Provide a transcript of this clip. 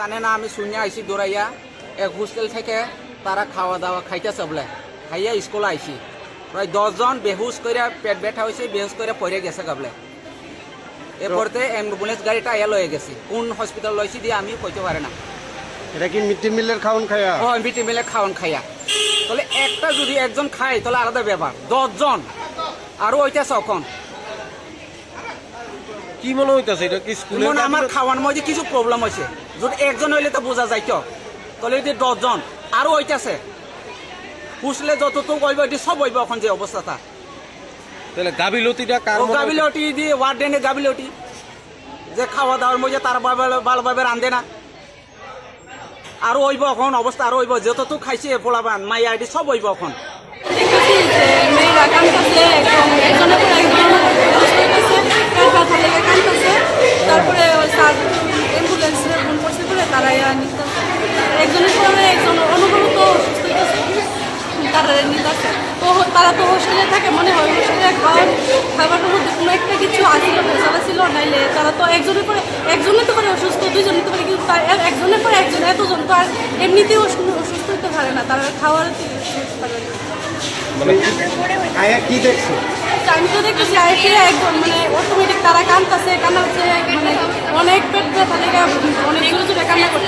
না আমি শূন্য আইসি দৌড়াইয়া এক হোস্টেল থেকে তারা খাওয়া দাওয়া খাইতেছে বলে খাইয়া স্কুল আইসি প্রায় দশজন বেহুশ করে পেট ব্যথা হয়েছে বেহুশ করে পড়ে গেছে গাবলে এরপরতে অ্যাম্বুলেন্স গাড়িটা আয়া লয়ে গেছি। কোন হসপিটাল লইছি দিয়ে আমি কইতে পারে না এটা কি মিড ডে মিলের খাওয়ান খায়া? ও মিটি মিলে খাওয়ান খাইয়া তাহলে একটা যদি একজন খায় তাহলে আলাদা ব্যাপার দশজন আরও ওইটাছে অখন কি মনে হইতাছে? এটা কি স্কুলে মনে আমার খাওয়ার মধ্যে কিছু প্রবলেম হয়েছে যদি একজন হইলে তো বোঝা যাইতো। তাহলে যদি দশজন আরও হইতাছে। পুষলে যতটুকু হইব এটি সব হইব এখন যে অবস্থাটা। তাহলে গাবিলতিটা কার? গাবিলটি দিয়ে ওয়ার্ডেনে গাবিলটি যে খাওয়া দাওয়ার মধ্যে তার ভালোভাবে রান্ধে না। আরও হইব এখন অবস্থা আরও হইব। যতটুকু খাইছে পোলাবান মাই আইডি সব হইব এখন দেখতেছি যে মেয়েরা কানতেছে একদম একজনের পর একজন অসুস্থ হইতেছে পেট ব্যথা লেগে কানতেছে তারপরে ওই স্যার অ্যাম্বুলেন্সে ফোন করছে বলে তারা ইয়া নিতেছে একজনের পরে একজন অনুভূত অসুস্থ হইতেছে তারা নিতেছে তো তারা তো হোস্টেলে থাকে মনে হয় হোস্টেলে খাওয়ার খাবারের মধ্যে কোনো একটা কিছু আসিল ভেজাল ছিল নাইলে তারা তো একজনের পরে একজনে তো করে অসুস্থ দুইজনে তো করে কিন্তু একজনের পরে একজন এতজন তো আর এমনিতেই অসুস্থ হতে পারে না তারা খাওয়ার পারে না মানে কি দেখছ? আমি তো দেখতেছি আইসে একদম মানে অটোমেটিক তারা কানতেছে কান্না হচ্ছে মানে অনেক পেট ব্যথা লেগে অনেক জোরে জোরে কান্না করছে।